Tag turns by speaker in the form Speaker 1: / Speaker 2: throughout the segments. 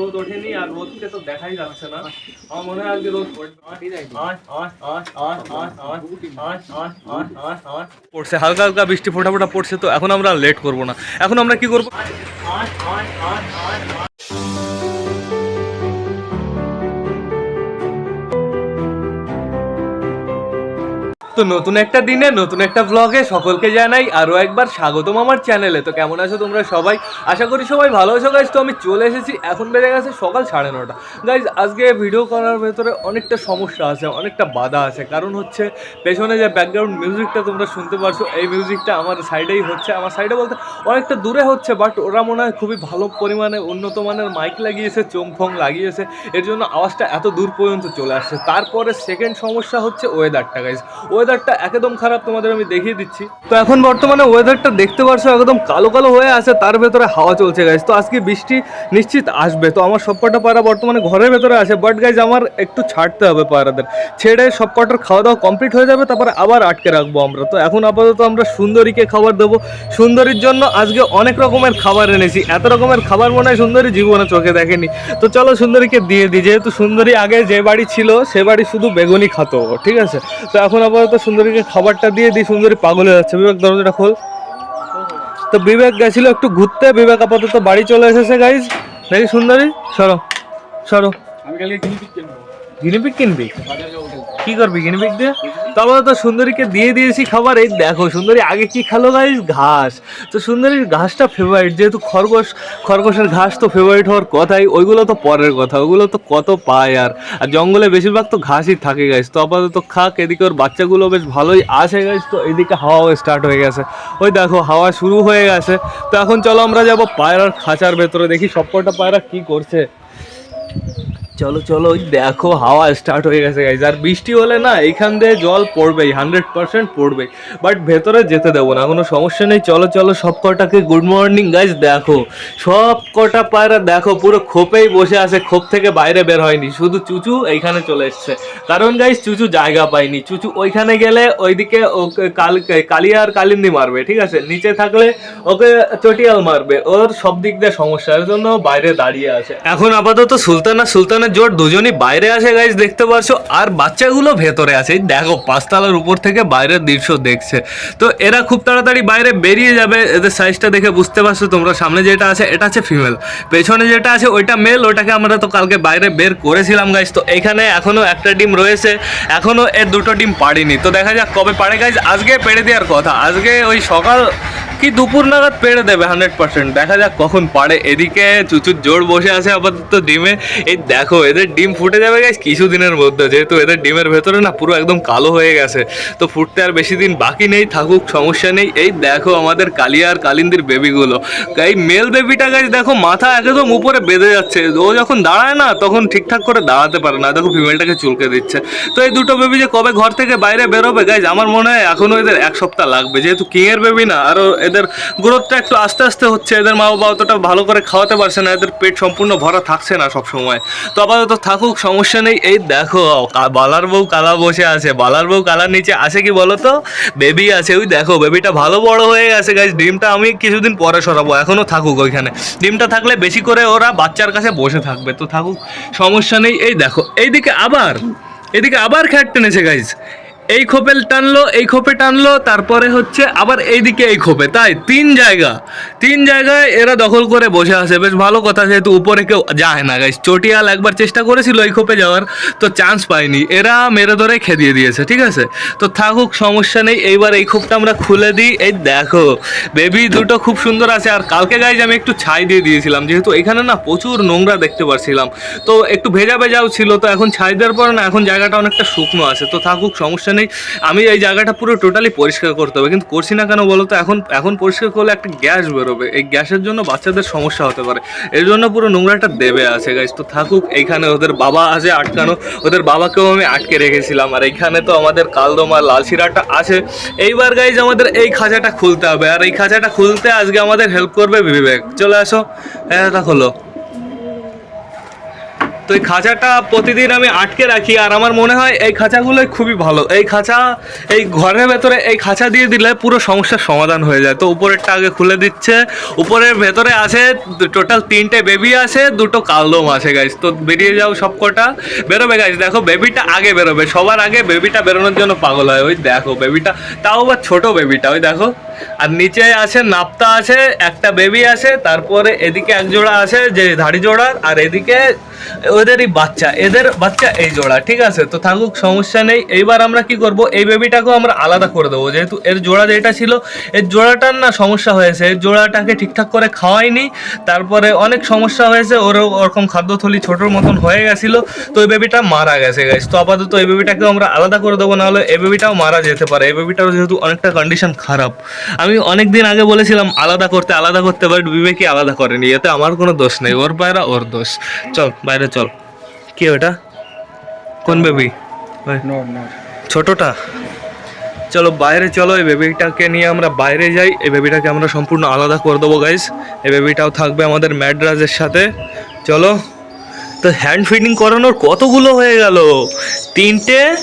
Speaker 1: রোদ ওঠেনি আর তো দেখাই যাচ্ছে না। আমার মনে হয় রোদ পড়ছে, হালকা হালকা বৃষ্টি, ফোটা ফোটা পড়ছে, তো এখন আমরা লেট করব না। এখন আমরা কি করব? তো নতুন একটা দিনে, নতুন একটা ব্লগে সকলকে জানাই আরও একবার স্বাগতম আমার চ্যানেলে তো কেমন আছো তোমরা সবাই? আশা করি সবাই ভালো আছো গাইজ তো আমি চলে এসেছি, এখন বেজে গেছে সকাল সাড়ে নটা। গাইজ আজকে ভিডিও করার ভেতরে অনেকটা সমস্যা আছে, অনেকটা বাধা আছে। কারণ হচ্ছে, পেছনে যে ব্যাকগ্রাউন্ড মিউজিকটা তোমরা শুনতে পারছ, এই মিউজিকটা আমার সাইডেই হচ্ছে। আমার সাইডে বলতে অনেকটা দূরে হচ্ছে বাট ওরা মনে হয় খুবই ভালো পরিমাণে উন্নত মানের মাইক লাগিয়েছে, চোং চোমফং লাগিয়েছে। এর জন্য আওয়াজটা এত দূর পর্যন্ত চলে আসছে। তারপরে সেকেন্ড সমস্যা হচ্ছে ওয়েদারটা গাইজ ওয়েদারটা একদম খারাপ তোমাদের আমি দেখিয়ে দিচ্ছি। তো এখন বর্তমানে ওয়েদারটা দেখতে পারছ, একদম কালো কালো হয়ে আছে, তার ভেতরে হাওয়া চলছে গাইজ তো আজকে বৃষ্টি নিশ্চিত আসবে। তো আমার সবকটা পায়রা বর্তমানে ঘরের ভেতরে আছে বাট গাইজ আমার একটু ছাড়তে হবে পায়রাদের ছেড়ে সবকটার খাওয়া দাওয়া কমপ্লিট হয়ে যাবে, তারপরে আবার আটকে রাখব আমরা। তো এখন আপাতত আমরা সুন্দরীকে খাবার দেবো। সুন্দরীর জন্য আজকে অনেক রকমের খাবার এনেছি। এত রকমের খাবার মনে হয় সুন্দরী জীবনে চোখে দেখেনি। তো চলো সুন্দরীকে দিয়ে দিই। যেহেতু সুন্দরী আগে যে বাড়ি ছিল, সে বাড়ি শুধু বেগুনি খাতো ঠিক আছে? তো এখন আপাতত সুন্দরীকে খাবারটা দিয়ে দিই সুন্দরী পাগল হয়ে যাচ্ছে। বিবেক দরজাটা খোল। তো বিবেক গেছিল একটু ঘুরতে বিবেক আপাতত বাড়ি চলে এসেছে গাইজ নাকি সুন্দরী সরো সরো।
Speaker 2: আমি কালকে গিনিপিক কিনবো।
Speaker 1: গিনিপিক কিনবি। কি করবি গিনিপিক দিয়ে তারপরে তো সুন্দরীকে দিয়ে দিয়েছি খাবার। এই দেখো, সুন্দরী আগে কি খালো গাইস ঘাস। তো সুন্দরীর ঘাসটা ফেভারিট যেহেতু খরগোশ, খরগোশের ঘাস তো ফেভারিট হওয়ার কথাই, ওইগুলো তো পরের কথা, ওগুলো তো কত পায় আর। আর জঙ্গলে বেশিরভাগ তো ঘাসই থাকে গাইস তো আপাতত খাক, এদিকে ওর বাচ্চাগুলো বেশ ভালোই আসে গাইস তো এদিকে হাওয়াও স্টার্ট হয়ে গেছে। ওই দেখো, হাওয়া শুরু হয়ে গেছে। তো এখন চলো আমরা যাব পায়রার খাঁচার ভেতরে, দেখি সবকটা পায়রা কি করছে। চলো চলো, ওই দেখো, হাওয়া স্টার্ট হয়ে গেছে গাইজ আর বৃষ্টি হলে না এইখান দিয়ে জল পড়বেই হান্ড্রেড পার্সেন্ট পড়বেই। বাট ভেতরে যেতে দেবো না, কোনো সমস্যা নেই। চলো চলো সব কটাকে গুড মর্নিং গাইজ দেখো। সব কটা পায়রা দেখো, পুরো খোপেই বসে আছে, খোপ থেকে বাইরে বের হয়নি। শুধু চুচু এইখানে চলে এসছে। কারণ গাইজ চুচু জায়গা পায়নি। চুচু ওইখানে গেলে ওইদিকে ওকে কাল, কালিয়া আর কালিন্দি মারবে, ঠিক আছে? নিচে থাকলে ওকে চটিয়াল মারবে। ওর সব দিক দিয়ে সমস্যা, এর জন্য বাইরে দাঁড়িয়ে আছে। এখন আপাতত সুলতানা সুলতানের জোট দুজনই বাইরে আছে গাইজ দেখতে পারছ? আর বাচ্চাগুলো ভেতরে আছে। দেখো, পাঁচতলার উপর থেকে বাইরের দৃশ্য দেখছে। তো এরা খুব তাড়াতাড়ি বাইরে বেরিয়ে যাবে। এদের সাইজটা দেখে বুঝতে পারছ তোমরা। সামনে যেটা আছে, এটা আছে ফিমেল পেছনে যেটা আছে, ওইটা মেল ওটাকে আমরা তো কালকে বাইরে বের করেছিলাম গাইজ তো এখানে এখনও একটা ডিম রয়েছে। এখনও এর দুটো ডিম পাড়িনি। তো দেখা যাক কবে পারে গাইজ আজকে পেড়ে দেওয়ার কথা। আজকে ওই সকাল কি দুপুর নাগাদ পেড়ে দেবে, হান্ড্রেড পার্সেন্ট। দেখা যাক কখন পারে। এদিকে চুচুর জোর বসে আছে আপাতত ডিমে। এই দেখো, এদের ডিম ফুটে যাবে গাইজ কিছুদিনের মধ্যে। যেহেতু এদের ডিমের ভেতরে না পুরো একদম কালো হয়ে গেছে। তো ফুটতে আর বেশি দিন বাকি নেই, থাকুক, সমস্যা নেই। এই দেখো আমাদের কালিয়া আর কালিন্দির বেবিগুলো এই মেল বেবিটা গাইজ দেখো মাথা একদম উপরে বেঁধে যাচ্ছে। ও যখন দাঁড়ায় না, তখন ঠিকঠাক করে দাঁড়াতে পারে না। দেখো ফিমেলটাকে চুলকে দিচ্ছে। তো এই দুটো বেবি যে কবে ঘর থেকে বাইরে বেরোবে গাইজ আমার মনে হয় এখনও এদের এক সপ্তাহ লাগবে। যেহেতু কিংয়ের বেবি না আরও এদের গ্রোথটা একটু আস্তে আস্তে হচ্ছে। এদের মা বাবা অতটা ভালো করে খাওয়াতে পারছে না, এদের পেট সম্পূর্ণ ভরা থাকছে না সব সময় তো আপাতত থাকুক, সমস্যা নেই। এই দেখো বালার বউ কালা বসে আছে। বালার বউ কালার নিচে আছে কি বলো তো বেবি আছে। ওই দেখো, বেবিটা ভালো বড় হয়ে গেছে। গাইজ ডিমটা আমি কিছুদিন পরে সরাবো। এখনও থাকুক ওইখানে। ডিমটা থাকলে বেশি করে ওরা বাচ্চার কাছে বসে থাকবে। তো থাকুক, সমস্যা নেই। এই দেখো, এইদিকে আবার এদিকে আবার খ্যাট টেনেছে গাইজ এই খোপে টানলো, এই খোপে টানলো, তারপরে হচ্ছে আবার এইদিকে এই খোপে, তাই? তিন জায়গা। তিন জায়গায় এরা দখল করে বসে আছে। বেশ ভালো কথা, যেহেতু উপরে কেউ যায় না গাইস চটিয়াল একবার চেষ্টা করেছিল এই খোপে যাওয়ার, তো চান্স পায়নি। এরা মেরে ধরে খেদিয়ে দিয়েছে, ঠিক আছে? তো থাকুক, সমস্যা নেই। এইবার এই খোপটা আমরা খুলে দিই। এই দেখো বেবি দুটো খুব সুন্দর আছে। আর কালকে গাইজ আমি একটু ছাই দিয়ে দিয়েছিলাম। যেহেতু এখানে না প্রচুর নোংরা দেখতে পাচ্ছিলাম তো একটু ভেজা ভেজাও ছিল। তো এখন ছাই দেওয়ার পরে না, এখন জায়গাটা অনেকটা শুকনো আছে। তো থাকুক, সমস্যা নেই। আমি এই জায়গাটা পুরো টোটালি পরিষ্কার করতে হবে। কিন্তু করছি না কেন বলো তো এখন এখন পরিষ্কার করলে একটা গ্যাস বেরোবে। এই গ্যাসের জন্য বাচ্চাদের সমস্যা হতে পারে। এর জন্য পুরো নোংরাটা দেবে আছে গাইজ তো থাকুক, এইখানে ওদের বাবা আছে আটকানো। ওদের বাবাকেও আমি আটকে রেখেছিলাম। আর এইখানে তো আমাদের কালদমা লাল শিরাটা আছে। এইবার গাইজ আমাদের এই খাঁচাটা খুলতে হবে। আর এই খাঁচাটা খুলতে আজকে আমাদের হেল্প করবে বিবেক। চলে আসো। হ্যাঁ তা খোলো। তো এই খাঁচাটা প্রতিদিন আমি আটকে রাখি, আর আমার মনে হয় এই খাঁচাগুলোই খুবই ভালো। এই খাঁচা, এই ঘরের ভেতরে এই খাঁচা দিয়ে দিলে পুরো সমস্যার সমাধান হয়ে যায়। তো উপরেরটা আগে খুলে দিচ্ছে। উপরের ভেতরে আছে টোটাল তিনটে বেবি আছে, দুটো কালদম আছে গাইজ তো বেরিয়ে যাও সব কটা বেরোবে গাইজ দেখো, বেবিটা আগে বেরোবে। সবার আগে বেবিটা বেরোনোর জন্য পাগল হয়। ওই দেখো, বেবিটা, তাও আবার ছোট বেবিটা। ওই দেখো। আর নিচে আছে নাপ্তা আছে, একটা বেবি আছে, তারপরে এদিকে এক জোড়া আছে যে ধাড়ি জোড়ার আর এদিকে ওদেরই বাচ্চা, এদের বাচ্চা এই জোড়া, ঠিক আছে? তো থাকুক, সমস্যা নেই। এইবার আমরা কি করব? এই বেবিটাকেও আমরা আলাদা করে দেবো। যেহেতু এর জোড়া যেটা ছিল, এর জোড়াটার না সমস্যা হয়েছে। এর জোড়াটাকে ঠিকঠাক করে খাওয়াইনি তারপরে অনেক সমস্যা হয়েছে। ওর ওরকম খাদ্যথলি ছোটোর মতন হয়ে গেছিল। তো এই বেবিটা মারা গেছে গাইস তো আপাতত এই বেবিটাকেও আমরা আলাদা করে দেবো, নাহলে এই বেবিটাও মারা যেতে পারে। এই বেবিটারও যেহেতু অনেকটা কন্ডিশন খারাপ। আমি অনেক দিন আগে বলেছিলাম আলাদা করতে আলাদা করতে বাট বিবেকই আলাদা করেনি। এতে আমার কোনো দোষ নেই। ওর পায়রা ওর দোষ। চল বাইরে চল। কি ওটা? কোন বেবি
Speaker 2: নো নো
Speaker 1: ছোটটা? চলো বাইরে চলো। এই বেবিটাকে নিয়ে আমরা বাইরে যাই। এই বেবিটাকে আমরা সম্পূর্ণ আলাদা করে দেবো গাইস এই বেবিটাও থাকবে আমাদের ম্যাড্রাজের সাথে। চলো। তো হ্যান্ড ফিডিং করানোর কতগুলো হয়ে গেল? তিনটে।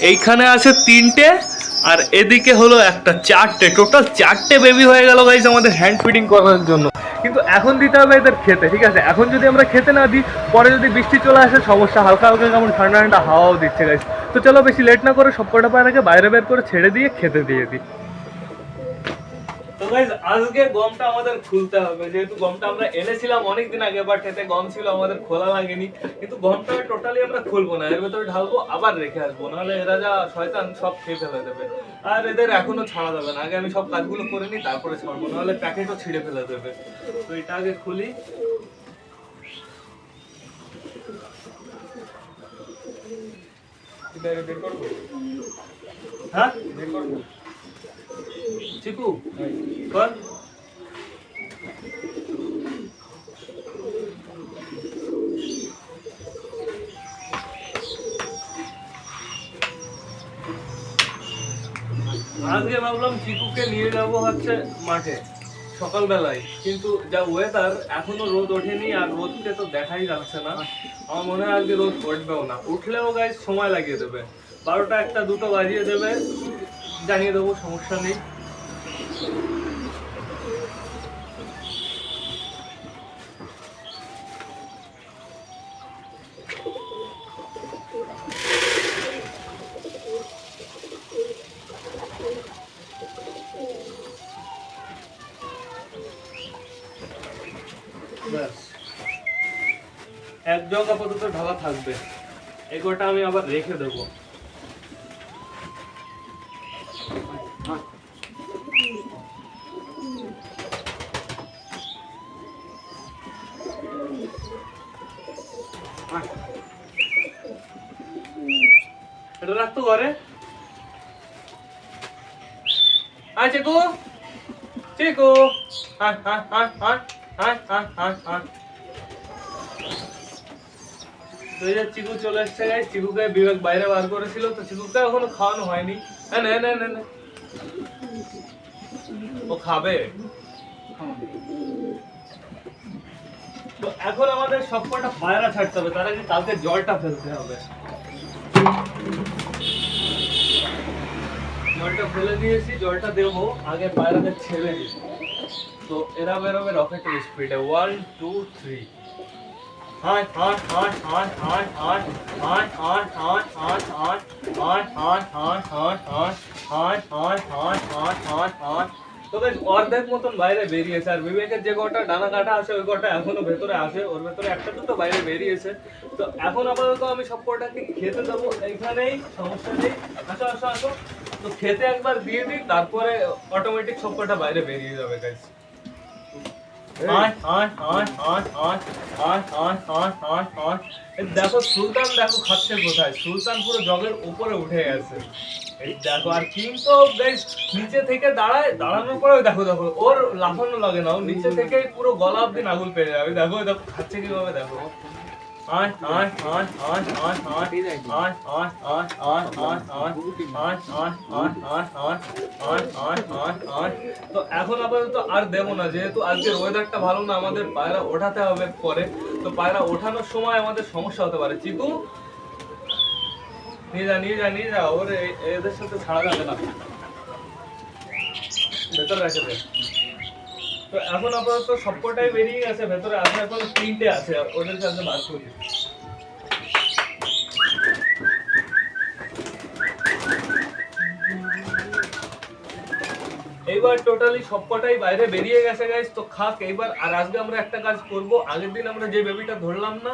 Speaker 1: এইখানে আছে তিনটে। আর এদিকে হলো একটা চারটে টোটাল চারটে বেবি হয়ে গেল গাইজ আমাদের হ্যান্ড ফিডিং করার জন্য। কিন্তু এখন দিতে হবে এদের খেতে, ঠিক আছে? এখন যদি আমরা খেতে না দিই, পরে যদি বৃষ্টি চলে আসে, সমস্যা হালকা হালকা কেমন ঠান্ডা ঠান্ডা হাওয়াও দিচ্ছে গাইজ তো চলো বেশি লেট না করে সব কটা পায়রাকে বাইরে বের করে ছেড়ে দিয়ে খেতে দিয়ে দিই। গাইজ আজকে গমটা আমাদের খুলতে হবে। যেহেতু গমটা আমরা এনেছিলাম অনেক দিন আগে বাট এতে গম ছিল আমাদের খোলা লাগেনি। কিন্তু গমটা টোটালি আমরা খুলবো না এর ভেতরে ঢালবো আবার রেখে আসব নাহলে এরা যা শয়তান সব খেয়ে ফেলে দেবে। আর এদের এখনও ছাড়া যাবে না আগে আমি সব কাজগুলো করে নিই তারপরে ছাড়বো নাহলে প্যাকেটও ছিঁড়ে ফেলে দেবে। তো এটা আগে খুলি হ্যাঁ? চিকু কর আজকে ভাবলাম চিকুকে নিয়ে যাব হচ্ছে মাঠে, সকালবেলায়। কিন্তু যা ওয়েদার এখনও রোদ ওঠেনি আর রোদকে তো দেখাই যাচ্ছে না। আমার মনে হয় আজকে রোদ উঠবেও না। উঠলেও গায়ে সময় লাগিয়ে দেবে। বারোটা একটা দুটো বাজিয়ে দেবে। জানিয়ে দেবো, সমস্যা নেই ব্যাস এক জগ আপাতত ঢালা থাকবে। এগোটা আমি আবার রেখে দেবো। এটা রাখতো ঘরে। আয় চেকু। চেকু। আয় আয় আয় আয় আয় আয় আয় আয়। এই যে চিকু চলে এসছে গাইস চিকুকে বিবেক বাইরে বার করেছিল, তো চিকুকে এখনও খাওয়ানো হয়নি। হ্যাঁ নে নে নে ও খাবে? তো এখন আমাদের সবকটা পায়রা ছাড়তে হবে, তার আগে কালকে জলটা ফেলতে হবে। জলটা ফেলে দিয়েছি, জলটা দেবো, আগে পায়রাদের ছেড়ে দিই তো এরা বেরোবে রকেটের স্পিডে ওয়ান টু থ্রি তো অর্ধেক মতন বাইরে বেরিয়েছে আর বিবেকের যে কটা ডানা কাটা আছে ওই কটা এখনও ভেতরে আছে ওর ভেতরে একটা দুটো বাইরে বেরিয়েছে তো এখন আপাতত আমি সব কটাকে খেতে দেবো এইখানেই সমস্যা নেই আসো আসো আসো তো খেতে একবার দিয়ে দিই তারপরে অটোমেটিক সব কটা বাইরে বেরিয়ে যাবে গাইস দেখো সুলতান দেখো খাচ্ছে কোথায়? সুলতান পুরো জগের উপরে উঠে গেছে। এই দেখো আর কিং তো বেশ নিচে থেকে দাঁড়ায় দাঁড়ানোর পরেও দেখো দেখো ওর লাফানো লাগে না। ও নিচে থেকে পুরো গলা অব্দি নাগুল পেয়ে যাবে। দেখো দেখো খাচ্ছে কীভাবে দেখো। তো এখন আপাতত আর দেবো না, যেহেতু আজকের ওয়েদারটা ভালো না, আমাদের পায়রা ওঠাতে হবে পরে। তো পায়রা ওঠানোর সময় আমাদের সমস্যা হতে পারে। চিকু নিয়ে যা নিয়ে যা নিয়ে যা। ওর, এদের সাথে ছাড়া যাবে না। ভেতরে রাখে তো এখন আপাতত সবকটাই বেরিয়ে গেছে, ভেতরে আছে এখন তিনটে আছে, ওদের সাথে বার করি এইবার টোটালি সবকটাই বাইরে বেরিয়ে গেছে গাইস তো খাক, এইবার আর আজকে আমরা একটা কাজ করব, আগের দিন আমরা যে বেবিটা ধরলাম না,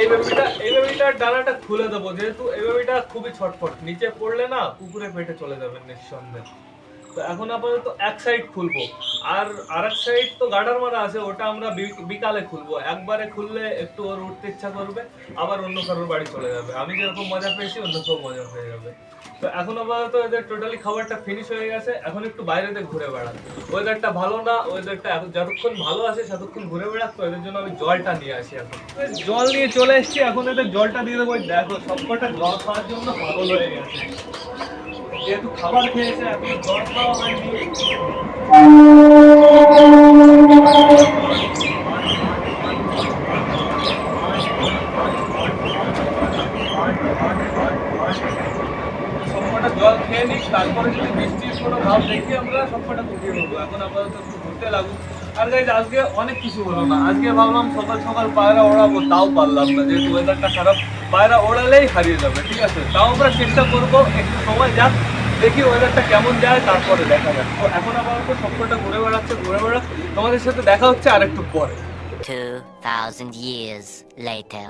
Speaker 1: এই বেবিটা, এই বেবিটার ডানাটা খুলে দেবো, যেহেতু এই বেবিটা খুবই ছটফট, নিচে পড়লে না কুকুরে পেটে চলে যাবে নিঃসন্দেহে। তো এখন আপাতত এক সাইড খুলবো। আর আরেক সাইড তো গার্ডার মারা আছে, ওটা আমরা বিকালে খুলবো। একবারে খুললে একটু ওর উঠতে ইচ্ছা করবে, আবার অন্য কারোর বাড়ি চলে যাবে। আমি যেরকম মজা পেয়েছি, অন্য কেউ মজা পেয়ে যাবে। তো এখন আপাতত এদের টোটালি খাবারটা ফিনিশ হয়ে গেছে। এখন একটু বাইরেতে ঘুরে বেড়াক ওয়েদারটা ভালো না ওয়েদারটা এখন যতক্ষণ ভালো আছে, ততক্ষণ ঘুরে বেড়াক। তো এদের জন্য আমি জলটা নিয়ে আসি এখন। জল নিয়ে চলে এসেছি। এখন এদের জলটা দিয়ে দেবো। দেখো, সবকটা জল খাওয়ার জন্য পাগল হয়ে গেছে। যেহেতু খাবার খেয়েছে জল খেয়ে নিস তারপরে যদি বৃষ্টির কোনো ভাব আমরা সবকটা ফুটিয়ে নেব। এখন আপাতত একটু ঘুরতে লাগুক আর আজকে অনেক কিছু হলো না। আজকে ভাবলাম সকাল সকাল পায়রা ওড়াবো, তাও পারলাম না। যেহেতু ওয়েদারটা খারাপ, পায়রা ওড়ালেই হারিয়ে যাবে, ঠিক আছে? তাও আমরা চেষ্টা করব, একটু সময় যাক। দেখি ওয়েদারটা কেমন যায় তারপরে দেখা যাক। তো এখন তো সবকটা ঘুরে বেড়াচ্ছে ঘুরে বেড়াচ্ছে তোমাদের সাথে দেখা হচ্ছে আর একটু পরে
Speaker 3: 2,000 years later.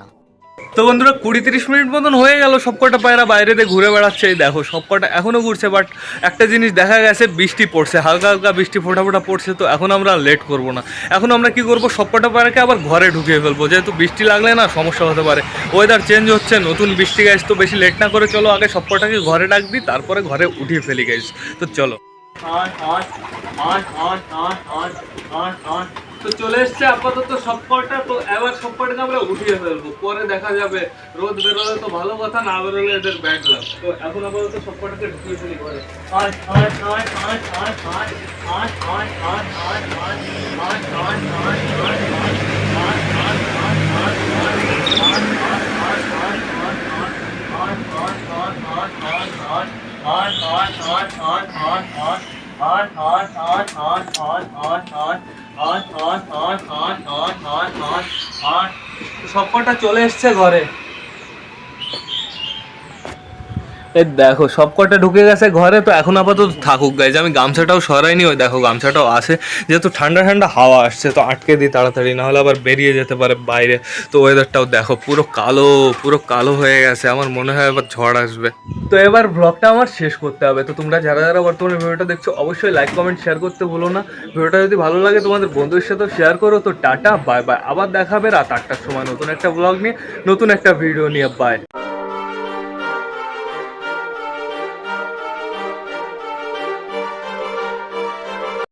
Speaker 1: তো বন্ধুরা কুড়ি তিরিশ মিনিট মতন হয়ে গেল সবকটা পায়রা বাইরেতে ঘুরে বেড়াচ্ছে। এই দেখো সবকটা এখনও ঘুরছে বাট একটা জিনিস দেখা গেছে, বৃষ্টি পড়ছে, হালকা হালকা বৃষ্টি ফোটা ফোটা পড়ছে, তো এখন আমরা লেট করব না। এখন আমরা কি করব সবকটা পায়রাকে আবার ঘরে ঢুকিয়ে ফেলব। যেহেতু বৃষ্টি লাগলে না, সমস্যা হতে পারে। ওয়েদার চেঞ্জ হচ্ছে, নতুন বৃষ্টি গাইস তো বেশি লেট না করে চলো, আগে সবকটাকে ঘরে ডাক দিই, তারপরে ঘরে উঠিয়ে ফেলি গাইস তো চলো। তো চলে এসছে আপাতত সবকটা তো এবার সবকটাকে আমরা উঠিয়ে ফেলব পরে দেখা যাবে রোদ বেরোলে তো ভালো কথা না বেরোলে এদের ব্যাড লাগ তো এখন আপাতত সবকটাকে ঢুকিয়ে ফেলি ঘরে আট আট আট আট আট আট আট আট আট আট আট আট আট আট আট আট সবকটা চলে এসছে ঘরে দেখো, সবকটা ঢুকে গেছে ঘরে, তো এখন আপাতত থাকুক গাইজ আমি গামছাটাও সরাইনি, ওই দেখো গামছাটাও আছে। যেহেতু ঠান্ডা ঠান্ডা হাওয়া আসছে, তো আটকে দিই তাড়াতাড়ি, নাহলে আবার বেরিয়ে যেতে পারে বাইরে। তো ওয়েদারটাও দেখো, পুরো কালো পুরো কালো হয়ে গেছে। আমার মনে হয় এবার ঝড় আসবে। তো এবার ব্লগটা আমার শেষ করতে হবে। তো তোমরা যারা যারা বর্তমানে ভিডিওটা দেখছ, অবশ্যই লাইক কমেন্ট শেয়ার করতে ভুলো না। ভিডিওটা যদি ভালো লাগে, তোমাদের বন্ধুদের সাথেও শেয়ার করো। তো টাটা বাই বাই আবার দেখাবে রাত আটটার সময় নতুন একটা ব্লগ নিয়ে, নতুন একটা ভিডিও নিয়ে। বাই